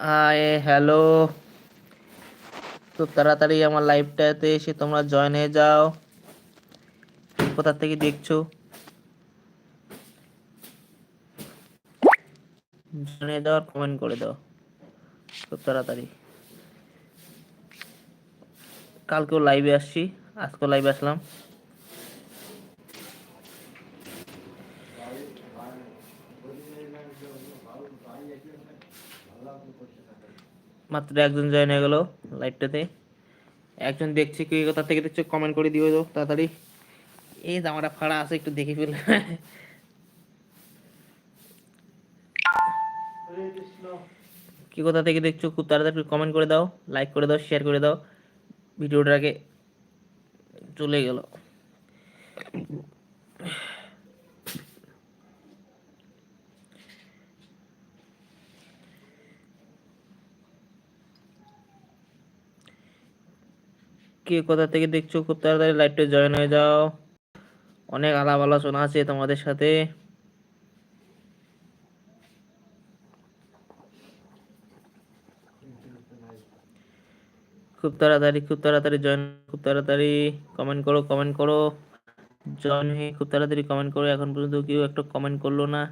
Hi hello তো তাড়াতাড়ি আমার লাইভটাতে এসে তোমরা জয়েন হয়ে যাও। কোথা থেকে দেখছ? জয়েন হয়ে যাও কমেন্ট করে দাও। খুব তাড়াতাড়ি। কালকেও লাইভে আসছি। আজকেও লাইভে আসলাম। মাত্র একজন জয়েন হয়ে গেল লাইভটাতে একজন দেখছি কি কোথা থেকে দেখছ কমেন্ট করে দিও তো, তাড়াতাড়ি। এই জামাটা ফাড়া আছে, একটু দেখে ফেল। কি কোথা থেকে দেখছ, খুব তাড়াতাড়ি কমেন্ট করে দাও লাইক করে দাও শেয়ার করে দাও। ভিডিওটাকে চলে গেল। কে? কোথা থেকে দেখছ? খুব তাড়াতাড়ি লাইভটা জয়েন হয়ে যাও। অনেক আলাপ আলোচনা আছে তোমাদের সাথে। খুব তাড়াতাড়ি খুব তাড়াতাড়ি জয়েন খুব তাড়াতাড়ি কমেন্ট করো কমেন্ট করো। জয়েন হয়ে খুব তাড়াতাড়ি কমেন্ট করো। এখন পর্যন্ত কেউ একটা কমেন্ট করল না।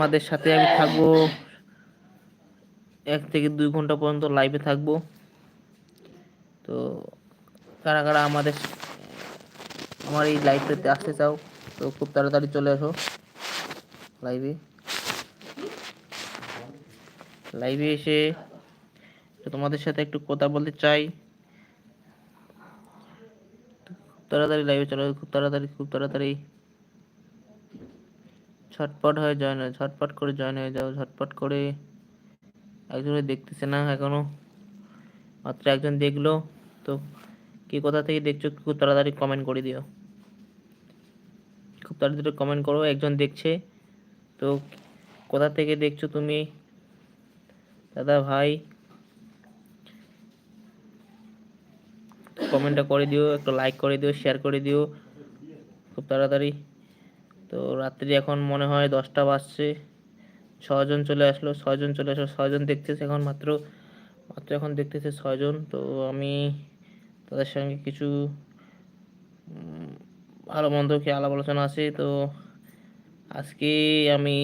তোমাদের সাথে আমি থাকব এক থেকে দুই ঘণ্টা পর্যন্ত লাইভে থাকব। তো কারা কারা আমাদের আমার এই লাইভটাতে আসতে চাও, তো খুব তাড়াতাড়ি চলে আসো লাইভে লাইভে এসে তোমাদের সাথে একটু কথা বলতে চাই। খুব তাড়াতাড়ি লাইভে চলে, খুব তাড়াতাড়ি খুব তাড়াতাড়ি। ছটপট হয়ে জয়েন হয় ছটপট করে জয়েন হয়ে যাও, ঝটপট করে একজনে দেখতেছে না এখনও। মাত্র একজন দেখল, তো কি কোথা থেকে দেখছ খুব তাড়াতাড়ি কমেন্ট করে দিও। খুব তাড়াতাড়ি কমেন্ট করো, একজন দেখছে, তো কোথা থেকে দেখছ তুমি? দাদা ভাই কমেন্টটা করে দিও, একটু লাইক করে দিও শেয়ার করে দিও, খুব তাড়াতাড়ি। তো রাত্রি এখন মনে হয় দশটা বাজছে। ছজন চলে আসলো, ছয়জন চলে আসলো, ছয়জন দেখতেছে এখন মাত্র মাত্র এখন দেখতেছে ছয়জন। তো আমি তাদের সঙ্গে কিছু ভালো মন্দ কি আলাপ আলোচনা আছে? তো আজকে আমি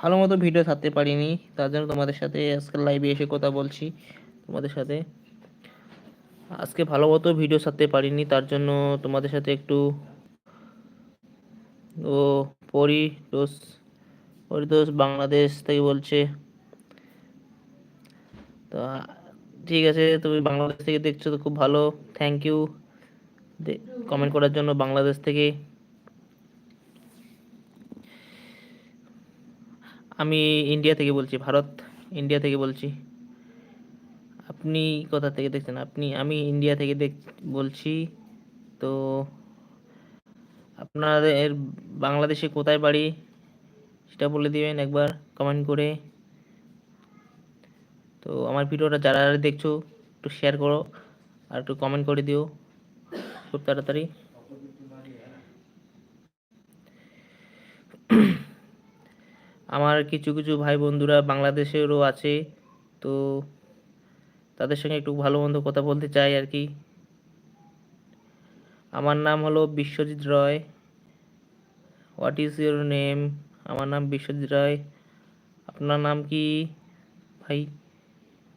ভালো মতো ভিডিও ছাড়তে পারিনি। তার জন্য তোমাদের সাথে আজকে লাইভে এসে কথা বলছি তোমাদের সাথে। আজকে ভালো মতো ভিডিও ছাড়তে পারিনি, তার জন্য তোমাদের সাথে একটু ও পরিতোষ পরিতোষ বাংলাদেশ থেকে বলছে। তো ঠিক আছে, তুমি বাংলাদেশ থেকে দেখছ তো খুব ভালো। থ্যাংক ইউ কমেন্ট করার জন্য বাংলাদেশ থেকে। আমি ইন্ডিয়া থেকে বলছি, ভারত ইন্ডিয়া থেকে বলছি। আপনি কোথা থেকে দেখছেন? আপনি, আমি ইন্ডিয়া থেকে দেখ, বলছি। তো আপনাদের বাংলাদেশে কোথায় বাড়ি? সেটা বলে দিবেন একবার কমেন্ট করে। তো আমার ভিডিওটা যারা যারা দেখছ, একটু শেয়ার করো আর একটু কমেন্ট করে দিও, খুব তাড়াতাড়ি। আমার কিছু কিছু ভাই বন্ধুরা বাংলাদেশেরও আছে, তো তাদের সঙ্গে একটু ভালো মন্দ কথা বলতে চাই আর কি। আমার নাম হলো Biswajit Roy. What is your name আমার নাম বিশ্বজিৎ রায়। আপনার নাম কি? ভাই,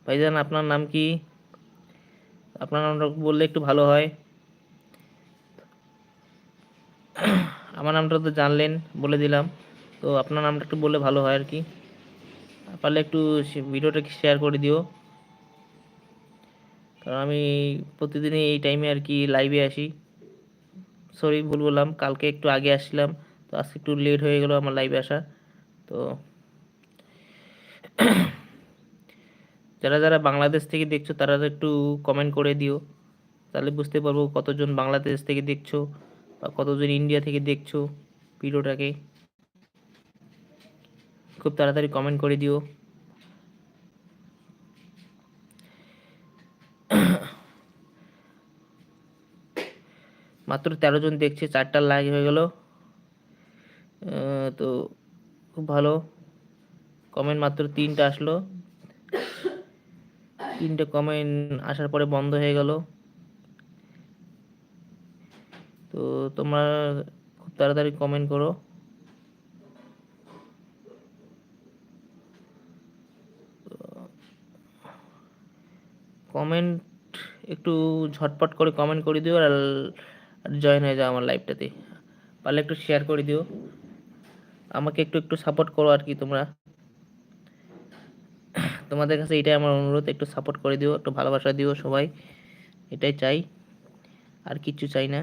ভাইজান, আপনার নাম কি? আপনার নামটা বললে একটু ভালো হয়। আমার নামটা তো জানলেন, বলে দিলাম। তো আপনার নামটা একটু বললে ভালো হয় আর কি। পারলে একটু ভিডিওটা শেয়ার করে দিও। কারণ আমি প্রতিদিনই এই টাইমে আর কি লাইভে আসি। সরি, ভুল বললাম। কালকে একটু আগে আসছিলাম, তো আজকে একটু লেট হয়ে গেল আমার লাইভে আসা। তো যারা যারা বাংলাদেশ থেকে দেখছ, তারা একটু কমেন্ট করে দিও। তাহলে বুঝতে পারব কতজন বাংলাদেশ থেকে দেখছ বা কতজন ইন্ডিয়া থেকে দেখছ ভিডিওটাকে। খুব তাড়াতাড়ি কমেন্ট করে দিও। মাত্র তেরো জন দেখছে, চারটা লাইক হয়ে গেল। তো খুব ভালো। কমেন্ট মাত্র তিনটা আসলো। তিনটে কমেন্ট আসার পরে বন্ধ হয়ে গেল। তো তোমরা খুব তাড়াতাড়ি কমেন্ট করো। কমেন্ট একটু ঝটপট করে কমেন্ট করে দিও আর জয়েন হয়ে যাও আমার লাইভটাতে পারলে একটু শেয়ার করে দিও। আমাকে একটু একটু সাপোর্ট করো আর কি তোমরা। তোমাদের কাছে এটাই আমার অনুরোধ, একটু সাপোর্ট করে দিও, একটু ভালোবাসা দিও সবাই। এটাই চাই। আর কিচ্ছু চাই না।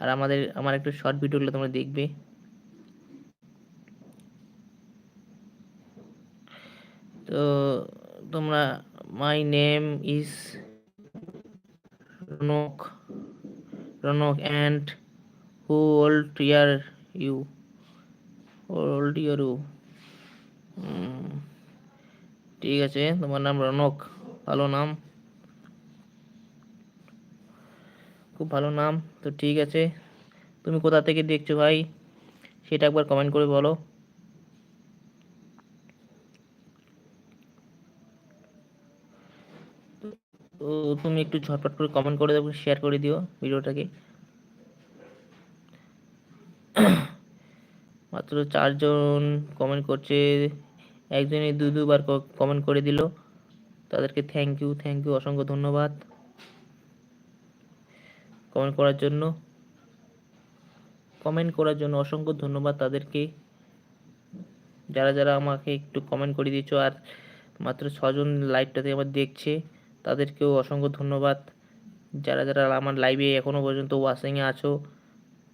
আর আমাদের, আমার একটু শর্ট ভিডিওগুলো তোমরা দেখবে। তো তোমরা my name is Ronak Ronak and how old are you old are you ঠিক আছে, তোমার নাম রনক, ভালো নাম। খুব ভালো নাম, তো ঠিক আছে। তুমি কোথা থেকে দেখছ ভাই? সেটা একবার কমেন্ট করে বলো। তো তুমি একটু ঝটপট করে কমেন্ট করে দেবো শেয়ার করে দিও ভিডিওটাকে। মাত্র চারজন কমেন্ট করছে, একজনই দু দুবার কমেন্ট করে দিল। তাদেরকে থ্যাংক ইউ থ্যাংক ইউ অসংখ্য ধন্যবাদ কমেন্ট করার জন্য। কমেন্ট করার জন্য অসংখ্য ধন্যবাদ তাদেরকে। যারা যারা আমাকে একটু কমেন্ট করে দিয়েছ আর মাত্র ছজন লাইভটাতে আমার দেখছে। তাদেরকেও অসংখ্য ধন্যবাদ। যারা যারা আমার লাইভে এখনও পর্যন্ত ওয়াচিংয়ে আছো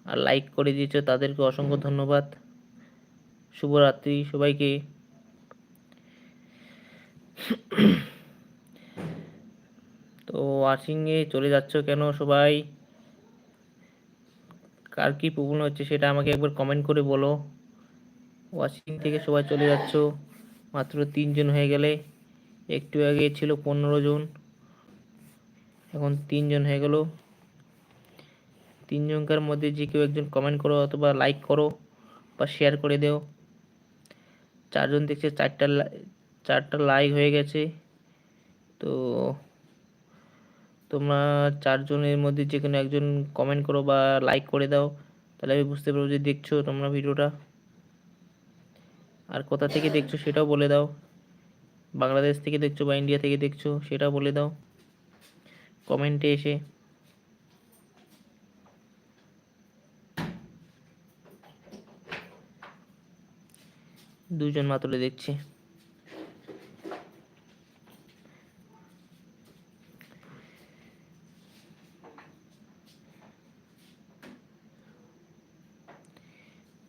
আর লাইক করে দিয়েছ, তাদেরকে অসংখ্য ধন্যবাদ। শুভরাত্রি সবাইকে। তো ওয়াচিংয়ে চলে যাচ্ছ কেন সবাই? কার কী প্রবলেম হচ্ছে সেটা আমাকে একবার কমেন্ট করে বলো। ওয়াচিং থেকে সবাই চলে যাচ্ছ। মাত্র তিনজন হয়ে গেলে। একটু আগে ছিল পনেরো জন। এখন তিনজন হয়ে গেল। তিনজনকার মধ্যে যে কেউ একজন কমেন্ট করো অথবা লাইক করো বা শেয়ার করে দেও। চারজন দেখছে চারটা চারটা লাইক হয়ে গেছে। তো তোমরা চারজনের মধ্যে যে কোনো একজন কমেন্ট করো বা লাইক করে দাও। তাহলে আমি বুঝতে পারব যে দেখছ তোমরা ভিডিওটা আর কোথা থেকে দেখছ সেটাও বলে দাও। বাংলাদেশ থেকে দেখছ বা ইন্ডিয়া থেকে দেখছ, সেটা বলে দাও। কমেন্টে এসে। দুজন মাত্র দেখছে।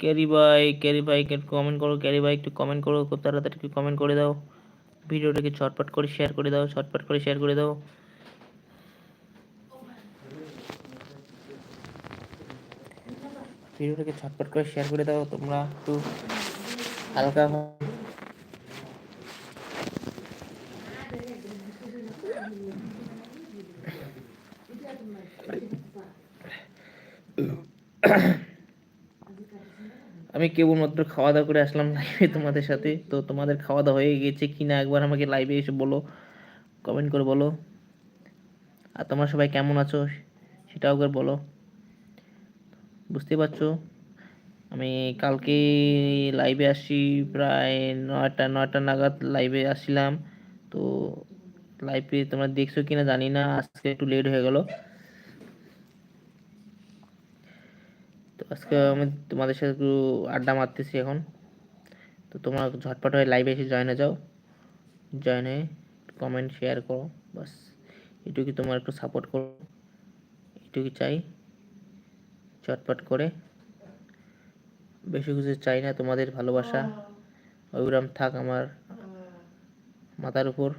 ক্যারি বাই ক্যারি ভাই কমেন্ট করো ক্যারি বাই একটু কমেন্ট করো, খুব তাড়াতাড়ি একটু কমেন্ট করে দাও। ভিডিওটাকে ছটপট করে শেয়ার করে দাও ছটপট করে শেয়ার করে দাও। ভিডিওটাকে চটপট করে শেয়ার করে দাও, তোমরা একটু হালকা হ- আমি কেবলমাত্র খাওয়া দাওয়া করে আসলাম লাইভে তোমাদের সাথে। তো তোমাদের খাওয়া দাওয়া হয়ে গেছে কি না একবার আমাকে লাইভে এসে বলো কমেন্ট করে বলো। আর তোমরা সবাই কেমন আছো সেটাও একবার বলো। বুঝতে পারছ? আমি কালকে লাইভে আসি প্রায় নয়টা নয়টা নাগাদ লাইভে আসছিলাম। তো লাইভে তোমরা দেখছ কিনা জানি না, আজকে একটু লেট হয়ে গেল। তো আজকে আমি তোমাদের সাথে একটু আড্ডা মারতেছি এখন। তো তোমরা ঝটপট হয়ে লাইভে এসে জয়েন যাও। জয়েন হয়ে কমেন্ট শেয়ার করো বাস এটুকু তোমার একটু সাপোর্ট করো। এটুকু চাই। চটপট করে। বেশি কিছু চাই না, তোমাদের ভালোবাসা। অবিরাম থাক আমার মাথার উপর।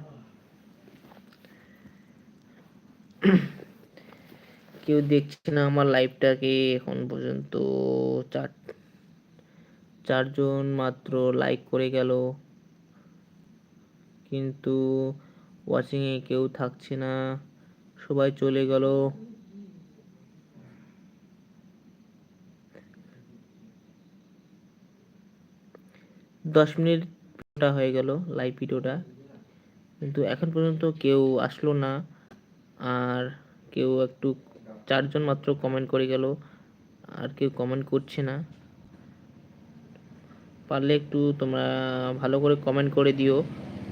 কেউ দেখছে না আমার লাইভটাকে এখন পর্যন্ত। চার, চারজন মাত্র লাইক করে গেল। কিন্তু ওয়াচিংয়ে কেউ থাকছে না। সবাই চলে গেল। দশ মিনিট হয়ে গেল লাইভ ভিডিওটা। কিন্তু এখন পর্যন্ত কেউ আসলো না। আর কেউ একটু চারজন মাত্র কমেন্ট করে গেল। আর কেউ কমেন্ট করছে না। পারলে একটু তোমরা ভালো করে কমেন্ট করে দিও,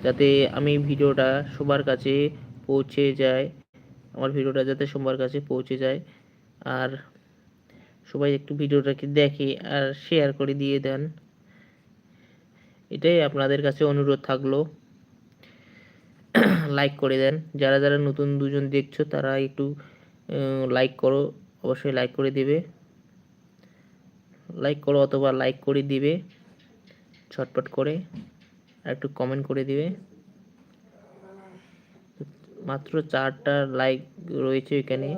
যাতে আমি ভিডিওটা সবার কাছে পৌঁছে যায়। আমার ভিডিওটা যাতে সবার কাছে পৌঁছে যায়। আর সবাই একটু ভিডিওটাকে দেখে আর শেয়ার করে দিয়ে দেন। এটাই আপনাদের কাছে অনুরোধ থাকল। লাইক করে দেন। যারা যারা নতুন দুজন দেখছ, তারা একটু লাইক করো, অবশ্যই লাইক করে দিবে। লাইক করো অথবা লাইক করে দিবে, ছটপট করে, আর একটু কমেন্ট করে দিবে। মাত্র চারটা লাইক রয়েছে এখানে।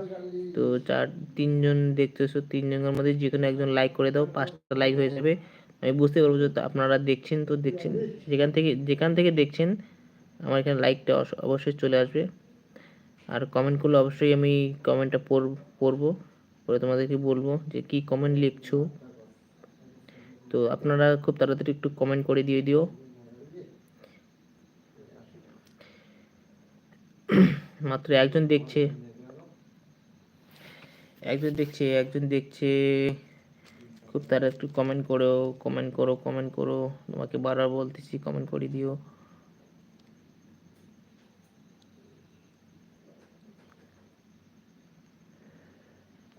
তো চার, তিনজন দেখতেছো, তিনজনের মধ্যে যে কোনো একজন লাইক করে দাও, পাঁচটা লাইক হয়ে যাবে। আমি বুঝতে পারব যে আপনারা দেখছেন তো দেখছেন। যেখান থেকে যেখান থেকে দেখছেন, আমার এখানে লাইকটা অবশ্যই চলে আসবে। আর কমেন্ট করলে অবশ্যই আমি কমেন্টটা পড় পড়ব। পরে তোমাদেরকে বলব যে কি কমেন্ট লিখছো। তো আপনারা খুব তাড়াতাড়ি একটু কমেন্ট করে দিয়ে দিও। মাত্র একজন দেখছে। একজন দেখছে একজন দেখছে। খুব তারা একটু কমেন্ট করো কমেন্ট করো কমেন্ট করো। তোমাকে বারবার বলতেছি কমেন্ট করে দিও।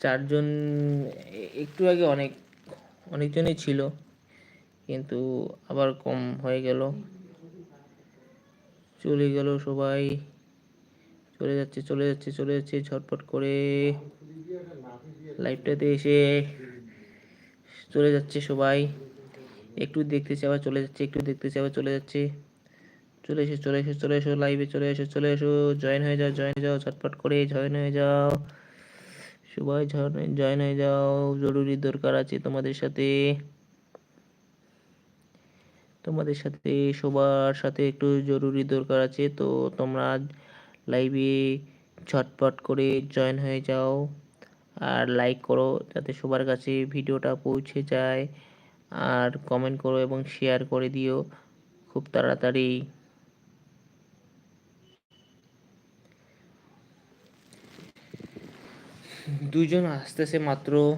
চারজন একটু আগে অনেক, অনেকজনই ছিল, কিন্তু আবার কম হয়ে গেল। চলে গেল সবাই। চলে যাচ্ছে চলে যাচ্ছে চলে যাচ্ছে, ঝটপট করে লাইভটাতে এসে চলে যাচ্ছে সবাই। একটু দেখতে চাওয়া চলে যাচ্ছে, একটু দেখতে চাওয়া চলে যাচ্ছে। চলে এসে চলে এসে, চলে এসো, লাইভে চলে এসো চলে এসো, জয়েন হয়ে যাও, জয়েন হয়ে যাও, ঝটপট করে জয়েন হয়ে যাও। সবাই জয়েন হয়ে যাও, জরুরি দরকার আছে তোমাদের সাথে। তোমাদের সাথে সবার সাথে একটু জরুরি দরকার আছে, তো তোমরা লাইভে ঝটপট করে জয়েন হয়ে যাও। আর লাইক করো, যাতে সবার কাছে ভিডিওটা পৌঁছে যায়। আর কমেন্ট করো এবং শেয়ার করে দিও। খুব তাড়াতাড়ি। দুজন আসতেছে মাত্র।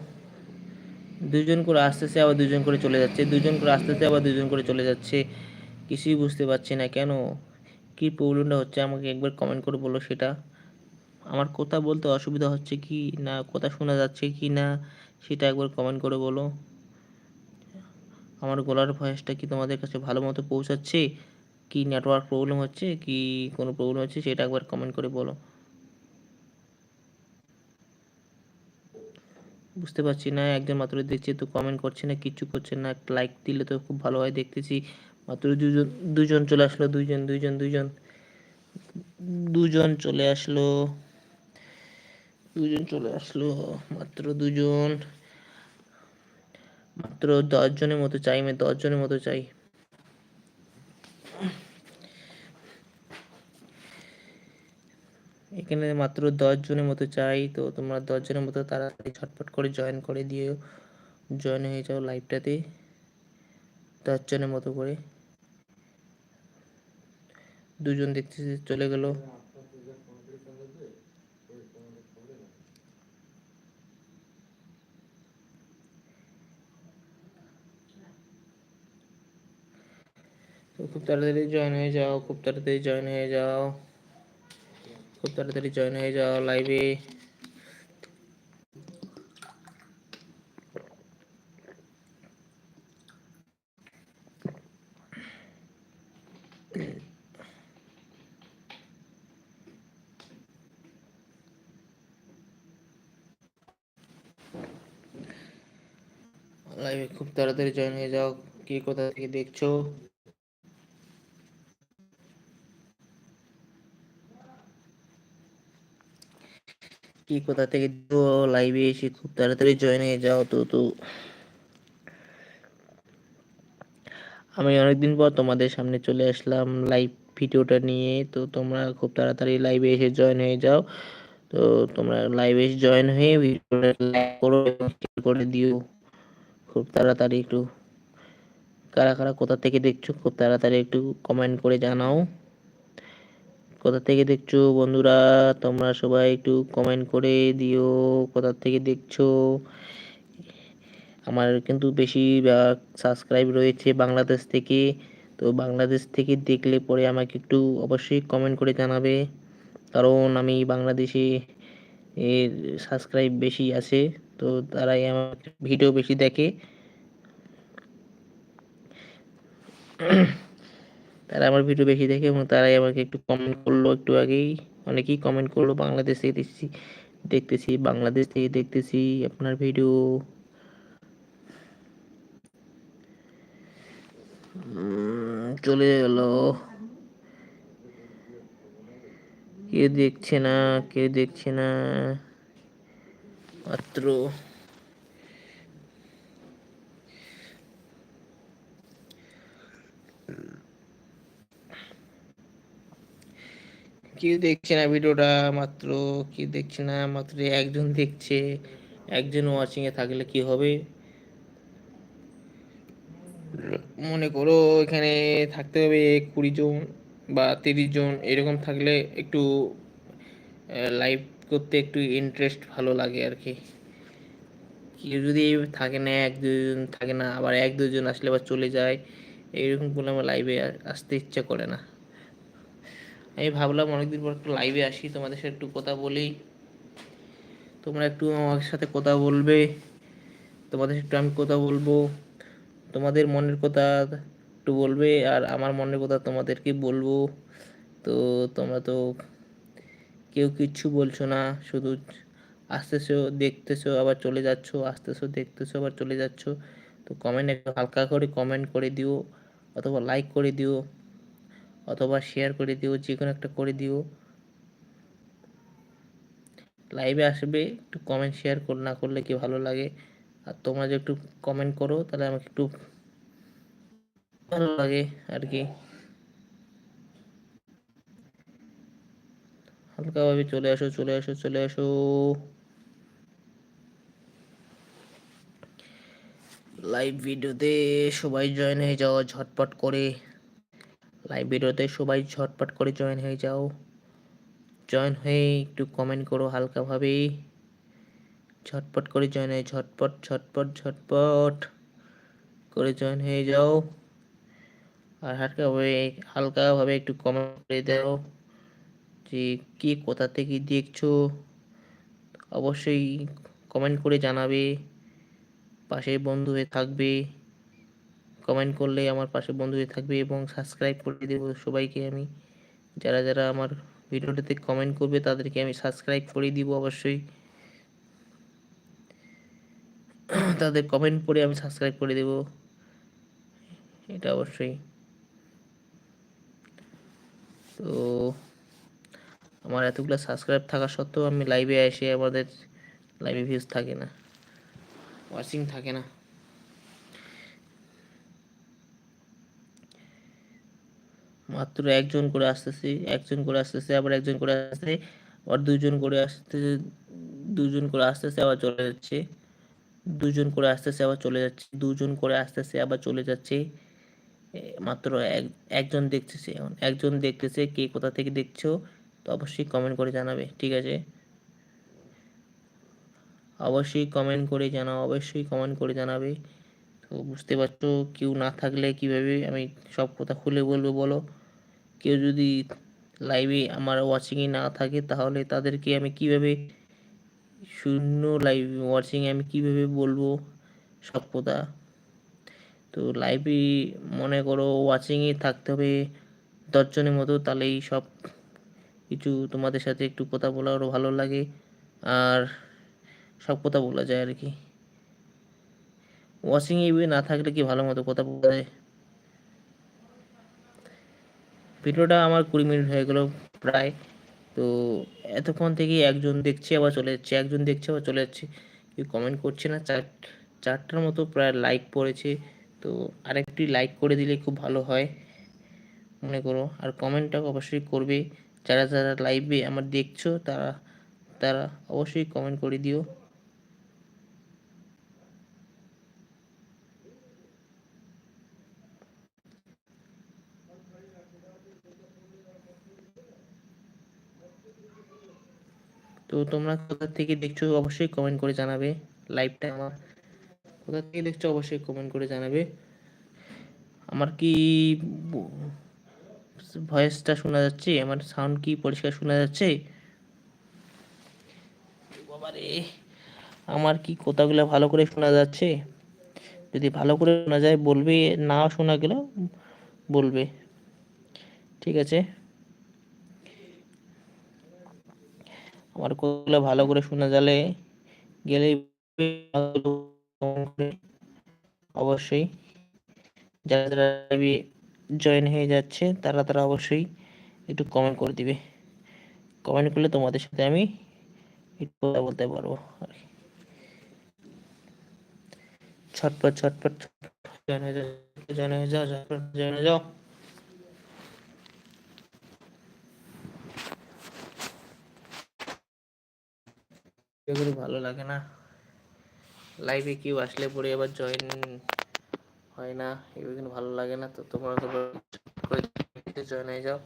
দুজন করে আসতেছে, আবার দুজন করে চলে যাচ্ছে। দুজন করে আসতেছে, আবার দুজন করে চলে যাচ্ছে। কিছুই বুঝতে পারছি না কেন? কি প্রবলেমটা হচ্ছে? আমাকে একবার কমেন্ট করে বলো সেটা। আমার কথা বলতে অসুবিধা হচ্ছে কি না? কথা শোনা যাচ্ছে কি না? সেটা একবার কমেন্ট করে বলো। আমার গলার ভয়েসটা কি তোমাদের কাছে ভালো মতো পৌঁছাচ্ছে? কি নেটওয়ার্ক প্রবলেম হচ্ছে? কি কোনো প্রবলেম হচ্ছে? সেটা একবার কমেন্ট করে বলো। বুঝতে পারছি না, একজন মাত্র দেখছি তো কমেন্ট করছে না কিছু করছে না লাইক দিলে তো খুব ভালো হয় দেখতেছি। মাত্র দুজন দুজন চলে আসলো, দুইজন দুইজন দুইজন, দুজন চলে আসলো, দুজন চলে আসলো, মাত্র দুজন, মাত্র দশজনের মতো চাই, আমি দশজনের মতো চাই। এখানে মাত্র দশ জনের মতো চাই। তো তোমরা দশ জনের মতো তাড়াতাড়ি ছটফট করে জয়েন করে দিও। জয়েন হয়ে যাও লাইভটাতে দশ জনের মতো করে। দুজন দেখতেছি চলে গেল। খুব তাড়াতাড়ি জয়েন হয়ে যাও, খুব তাড়াতাড়ি জয়েন হয়ে যাও। খুব তাড়াতাড়ি জয়েন হয়ে যাও লাইভে লাইভে খুব তাড়াতাড়ি জয়েন হয়ে যাও। কে কোথা থেকে দেখছ? কি, কোথা থেকে লাইভে এসে খুব তাড়াতাড়ি জয়েন হয়ে যাও তো তো। আমি অনেকদিন পর তোমাদের সামনে চলে আসলাম লাইভ ভিডিওটা নিয়ে। তো তোমরা খুব তাড়াতাড়ি লাইভে এসে জয়েন হয়ে যাও। তো তোমরা লাইভে এসে জয়েন হয়ে ভিডিওটা লাইক করো শেয়ার করে দিও। খুব তাড়াতাড়ি একটু কারা কারা কোথা থেকে দেখছ, খুব তাড়াতাড়ি একটু কমেন্ট করে জানাও। কোথা থেকে দেখছ বন্ধুরা? তোমরা সবাই একটু কমেন্ট করে দিও, কোথা থেকে দেখছ? আমার কিন্তু বেশিরভাগ সাবস্ক্রাইব রয়েছে বাংলাদেশ থেকে। তো বাংলাদেশ থেকে দেখলে পরে আমাকে একটু অবশ্যই কমেন্ট করে জানাবে। কারণ আমি বাংলাদেশে এর সাবস্ক্রাইব বেশি আছে, তো তারাই আমার ভিডিও বেশি দেখে। তারা আমার ভিডিও বেশি দেখে এবং তারাই আমাকে একটু কমেন্ট করল, একটু আগেই অনেকেই কমেন্ট করল, বাংলাদেশ থেকে দেখছি, দেখতেছি, বাংলাদেশ থেকে দেখতেছি আপনার ভিডিও চলে গেল কেউ দেখছে না কেউ দেখছে না? মাত্র কেউ দেখছে না ভিডিওটা? মাত্র কেউ দেখছে না? মাত্র একজন দেখছে। একজন ওয়াচিং এ থাকলে কি হবে? মনে করো এখানে থাকতে হবে কুড়ি জন বা তিরিশ জন, এরকম থাকলে একটু লাইভ করতে একটু ইন্টারেস্ট ভালো লাগে আর কি। কেউ যদি থাকে না, এক দুজন থাকে না, আবার এক দুজন আসলে আবার চলে যায়, এইরকম বলে আমার লাইভে আসতে ইচ্ছা করে না। আমি ভাবলাম অনেকদিন পর একটু লাইভে আসি, তোমাদের সাথে একটু কথা বলি। তোমরা একটু আমার সাথে কথা বলবে। তোমাদের সাথে একটু আমি কথা বলব। তোমাদের মনের কথা একটু বলবে আর আমার মনের কথা তোমাদেরকে বলব। তো তোমরা তো কেউ কিচ্ছু বলছো না, শুধু আসতেছো, দেখতেছো, আবার চলে যাচ্ছ, আসতেছো, দেখতেছো, আবার চলে যাচ্ছ। তো কমেন্ট একটু হালকা করে কমেন্ট করে দিও অথবা লাইক করে দিও। অথবা শেয়ার করে দিও যে কোনো একটা করে দিও। লাইভে আসবে, একটু কমেন্ট শেয়ার না করলে কি ভালো লাগে? আর তোমরা যে একটু কমেন্ট করো, তাহলে আমাকে একটু ভালো লাগে আর কি। হালকাভাবে চলে আসো চলে আসো চলে আসো। লাইভ ভিডিওতে সবাই জয়েন হয়ে যাও, ঝটপট করে। লাইভ ভিডিওতে সবাই ঝটপট করে জয়েন হয়ে যাও। জয়েন হয়ে একটু কমেন্ট করো হালকাভাবে। ঝটপট করে জয়েন হয়ে, ঝটপট ঝটপট ঝটপট করে জয়েন হয়ে যাও। আর হালকাভাবে হালকাভাবে একটু কমেন্ট করে দাও যে কি কোথা থেকে দেখছ। অবশ্যই কমেন্ট করে জানাবে পাশে বন্ধু হয়ে থাকবে। কমেন্ট করলে আমার পাশে বন্ধু হয়ে থাকবে এবং সাবস্ক্রাইব করে দেব সবাইকে আমি। যারা যারা আমার ভিডিওটাতে কমেন্ট করবে তাদেরকে আমি সাবস্ক্রাইব করে দিব অবশ্যই। তাদের কমেন্ট পড়ে আমি সাবস্ক্রাইব করে দেব। এটা অবশ্যই। তো আমার এতগুলো সাবস্ক্রাইব থাকা সত্ত্বেও আমি লাইভে এসে আমাদের লাইভে ভিউজ থাকে না। ওয়াচিং থাকে না। মাত্র একজন করে আসতেছে, একজন করে আসতেছে, আবার একজন করে আসতেছে, আবার দুজন করে আসতেছে, দুজন করে আসতেছে, আবার চলে যাচ্ছে। দুজন করে আসতেছে, আবার চলে যাচ্ছে। দুজন করে আসতেছে, আবার চলে যাচ্ছে। মাত্র এক, একজন দেখতেছে এখন। একজন দেখতেছে, কে কোথা থেকে দেখছ, তো অবশ্যই কমেন্ট করে জানাবে, ঠিক আছে? অবশ্যই কমেন্ট করে জানাও, অবশ্যই কমেন্ট করে জানাবে। তো বুঝতে পারছ, কেউ না থাকলে কীভাবে আমি সব কথা খুলে বলব, বলো। কেউ যদি লাইভে আমার ওয়াচিংয়ে না থাকে, তাহলে তাদেরকে আমি কীভাবে শূন্য লাইভ ওয়াচিংয়ে আমি কীভাবে বলব সব কথা তো লাইভে মনে করো ওয়াচিংয়ে থাকতে হবে দশজনের মতো, তাহলেই সব কিছু তোমাদের সাথে একটু কথা বলারও ভালো লাগে, আর সব কথা বলা যায় আর কি। ওয়াশিং ইভে না থাকলে কি ভালো মতো কথা বলা যায়? ভিডিওটা আমার কুড়ি মিনিট হয়ে গেল প্রায়। তো এতক্ষণ থেকে একজন দেখছে, আবার চলে যাচ্ছে, একজন দেখছে, আবার চলে যাচ্ছে। কেউ কমেন্ট করছে না, চার, চারটার মতো প্রায় লাইক পড়েছে। তো আরেকটি লাইক করে দিলে খুব ভালো হয়, মনে করো। আর কমেন্টটা অবশ্যই করবে। যারা যারা লাইভে আমার দেখছ, তারা তারা অবশ্যই কমেন্ট করে দিও। তো তোমরা কোথা থেকে দেখছ অবশ্যই কমেন্ট করে জানাবে লাইভটা আমার। কোথা থেকে দেখছ অবশ্যই কমেন্ট করে জানাবে। আমার কি ভয়েসটা শোনা যাচ্ছে? আমার সাউন্ড কি পরিষ্কার শোনা যাচ্ছে? আমার কি কথাগুলো ভালো করে শোনা যাচ্ছে? যদি ভালো করে শোনা যায়, বলবে, না শোনা গেলেও বলবে। ঠিক আছে? আমার কথাগুলো ভালো করে শোনা গেলে গেলে অবশ্যই যারা যারা জয়েন হয়ে যাচ্ছে, তারা তারা অবশ্যই একটু কমেন্ট করে দিবে। কমেন্ট করলে তোমাদের সাথে আমি একটু কথা বলতে পারব আর কি। ছটপট ছটপট জয়েন হয়ে যাও জয়েন হয়ে যাও জয়েন হয়ে যাও। এগুলো ভালো লাগে না। লাইভে কেউ আসলে পরে আবার জয়েন হয় না, এগুলো ভালো লাগে না। তো তোমরা তো জয়েন হয়ে যাও।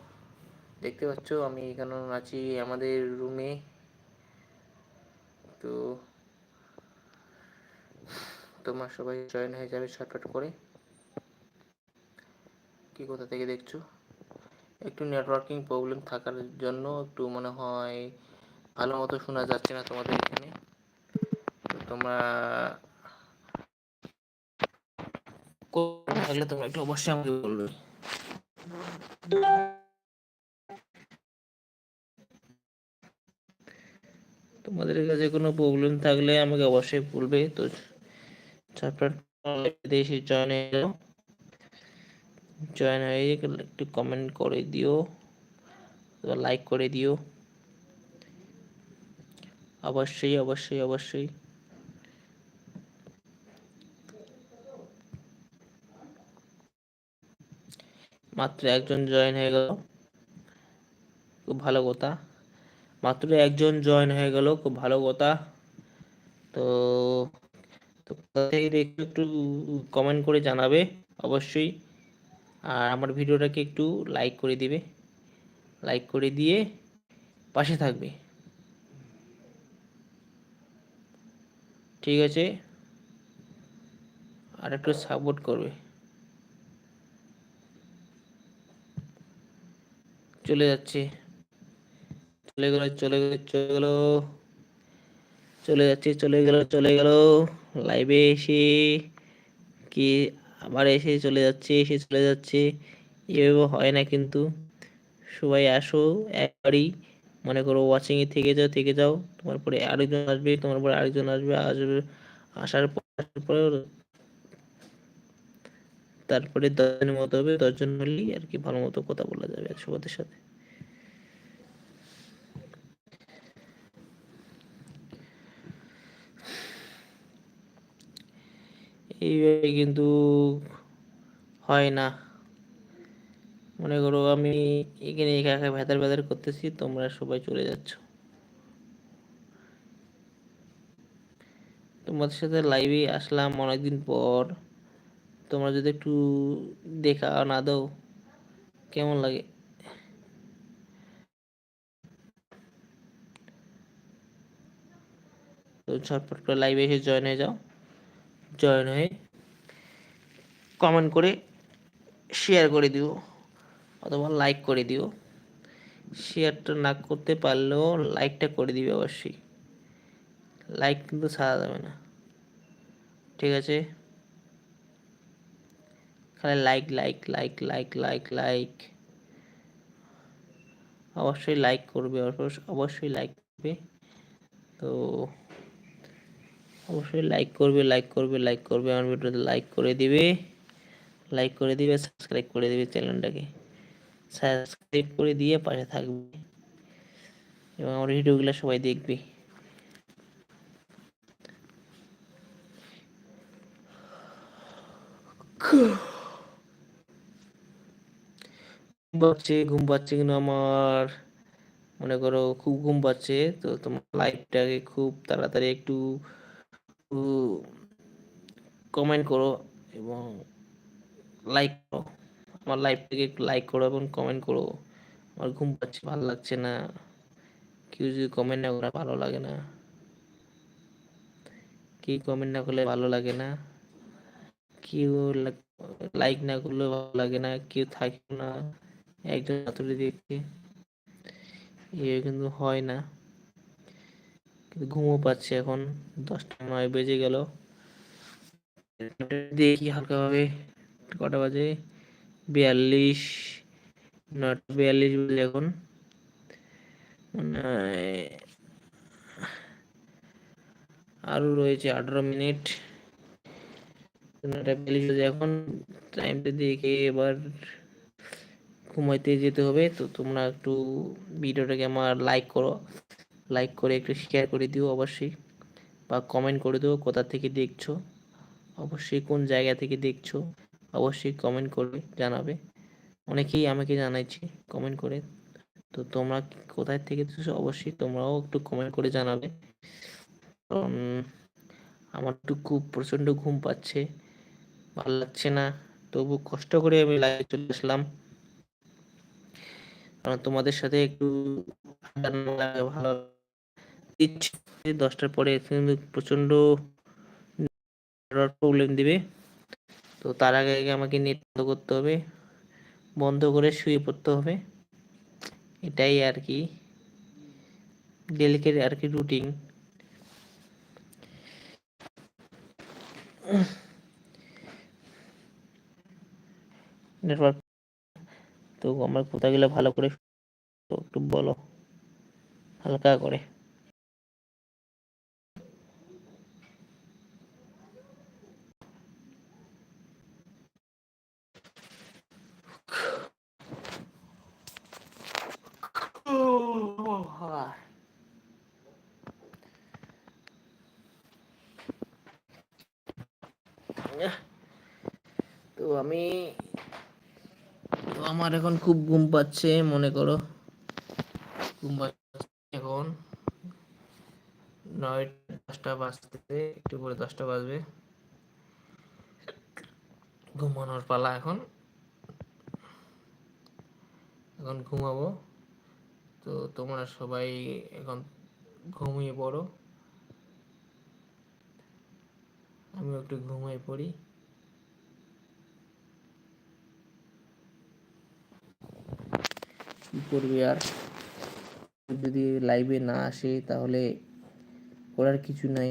দেখতে পাচ্ছ, আমি এখানে আছি আমাদের রুমে তো তোমার সবাই জয়েন হয়ে যাবে শর্টকাট করে। কি কোথা থেকে দেখছ? একটু নেটওয়ার্কিং প্রবলেম থাকার জন্য একটু মনে হয় ভালো মতো শোনা যাচ্ছে না তোমাদের এখানে। তোমরা থাকলে তোমরা একটু অবশ্যই আমাকে বলবে। তোমাদের কাছে কোনো প্রবলেম থাকলে আমাকে অবশ্যই বলবে। তো এসে জয়েন হয়ে যাও। জয়েন হয়ে একটু কমেন্ট করে দিও। লাইক করে দিও। অবশ্যই অবশ্যই অবশ্যই। মাত্র একজন জয়েন হয়ে গেল। খুব ভালো কথা। মাত্র একজন জয়েন হয়ে গেল, খুব ভালো কথা। তো তো একটু কমেন্ট করে জানাবে, অবশ্যই। আর আমার ভিডিওটাকে একটু লাইক করে দিবে। লাইক করে দিয়ে পাশে থাকবে। ঠিক আছে? আর একটু সাপোর্ট করবে। চলে যাচ্ছে। চলে গেল, চলে চলে গেল। চলে যাচ্ছে, চলে গেল চলে গেল। লাইভে এসে কি আবার এসে চলে যাচ্ছে, এসে চলে যাচ্ছে। এভাবে হয় না কিন্তু। সবাই আসো, একবারই মনে করো ওয়াচিংয়ে থেকে যাও থেকে যাও, তোমার পরে আরেকজন আসবে, তোমার পরে আরেকজন আসবে আসবে, আসার পরে তারপরে দশজনের মতো হবে, দশজন হলেই আর কি ভালো মতো কথা বলা যাবে সবাদের সাথে। এইভাবে কিন্তু হয় না। মনে করো আমি এখানে একা একা ভেতার ভেতার করতেছি, তোমরা সবাই চলে যাচ্ছ। তোমাদের সাথে লাইভে আসলাম অনেকদিন পর। তোমরা যদি একটু দেখা না দাও, কেমন লাগে? তো ঝটপট করে লাইভে এসে জয়েন হয়ে যাও। জয়েন হয়ে কমেন্ট করে শেয়ার করে দিও। অথবা লাইক করে দিও। শেয়ারটা না করতে পারলেও লাইকটা করে দিবে অবশ্যই। লাইক কিন্তু ছাড়া যাবে না। ঠিক আছে? খালি like like like like like like অবশ্যই লাইক করবে অবশ্যই লাইক করবে। তো অবশ্যই লাইক করবে লাইক করবে লাইক করবে। আমার ভিডিওতে লাইক করে দিবে। লাইক করে দিবে সাবস্ক্রাইব করে দিবে চ্যানেলটাকে। সাবস্ক্রাইব করে দিয়ে পাশে থাকবে। এবং আমার ভিডিওগুলো সবাই দেখবে। পাচ্ছে, ঘুম পাচ্ছে কিন্তু আমার? মনে করো খুব ঘুম পাচ্ছে, তো তোমার লাইফটাকে খুব তাড়াতাড়ি একটু কমেন্ট করো এবং লাইক করো। আমার লাইভটাকে লাইক করো এবং কমেন্ট করো। আমার ঘুম পাচ্ছে, ভালো লাগছে না। কেউ যদি কমেন্ট না করে ভালো লাগে না। কি কমেন্ট না করলে ভালো লাগে না। কেউ লাইক না করলে ভালো লাগে না। কেউ থাকে না। একজন হাতুড়ি দেখতে। এ কিন্তু হয় না। কিন্তু ঘুমও পাচ্ছে এখন। দশটা নয় বেজে গেল। দেখি হালকাভাবে কটা বাজে। বিয়াল্লিশ নটা বিয়াল্লিশ বাজে এখন আরও রয়েছে আঠারো মিনিট। নটা বিয়াল্লিশ বাজে এখন টাইমটা দেখে এবার ঘুমাইতে যেতে হবে। তো তোমরা একটু ভিডিওটাকে আমার লাইক করো। লাইক করে একটু শেয়ার করে দিও অবশ্যই। বা কমেন্ট করে দিও কোথা থেকে দেখছ। অবশ্যই কোন জায়গা থেকে দেখছ। অবশ্যই কমেন্ট করবে জানাবে। অনেকেই আমাকে জানাইছে কমেন্ট করে। তো তোমরা কোথায় থেকে অবশ্যই তোমরাও একটু কমেন্ট করে জানাবে। আমার একটু খুব প্রচণ্ড ঘুম পাচ্ছে, ভালো লাগছে না। তবু কষ্ট করে আমি লাইভে চলে আসলাম। কারণ তোমাদের সাথে একটু ভালো দশটার পরে কিন্তু প্রচণ্ড প্রবলেম দিবে। তো তার আগে আগে আমাকে নেট বন্ধ করতে হবে, বন্ধ করে শুয়ে পড়তে হবে। এটাই আর কি। ডেলিকেট আর কি রুটিন নেটওয়ার্ক তো আমার কোথায় গেলে ভালো করে একটু বলো, হালকা করে তো আমি তো আমার এখন খুব ঘুম পাচ্ছে, মনে করো। ঘুম পাচ্ছে এখন। নয় দশটা বাজতে, একটু পরে দশটা বাজবে। ঘুমানোর পালা এখন। এখন ঘুমাবো। তো তোমরা সবাই এখন ঘুমিয়ে পড়ো। আমিও একটু ঘুমিয়ে পড়ি। কি করবে আর? যদি লাইভে না আসে তাহলে করার কিছু নাই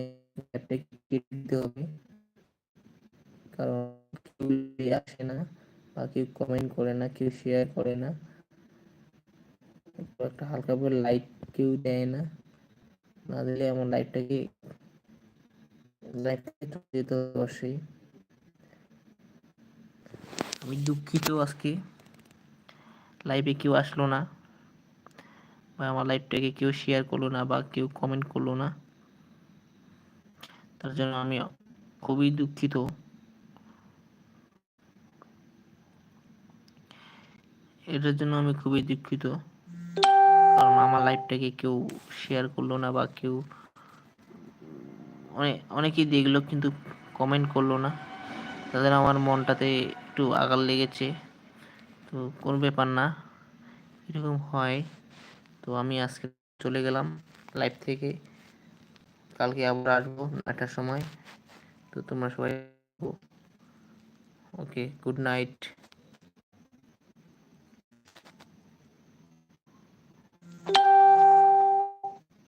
দিতে হবে। কারণ কেউ আসে না বা কেউ কমেন্ট করে না, কেউ শেয়ার করে না। একটা হালকা করে লাইক কেউ দেয় না। না দিলে আমার লাইভটাকে লাইভটাকে যেতে অবশ্যই। আমি দুঃখিত আজকে। লাইভে কেউ আসলো না বা আমার লাইভটাকে কেউ শেয়ার করল না বা কেউ কমেন্ট করল না। তার জন্য আমি খুবই দুঃখিত। এটার জন্য আমি খুবই দুঃখিত। কারণ আমার লাইভটাকে কেউ শেয়ার করল না বা কেউ অনেক, অনেকেই দেখল কিন্তু কমেন্ট করল না। তাদের আমার মনটাতে একটু আঘাত লেগেছে। তো কোনো ব্যাপার না, এরকম হয়। তো আমি আজকে চলে গেলাম লাইভ থেকে। কালকে আবার আসব নয়টার সময়। তো তোমরা সবাই ওকে গুড নাইট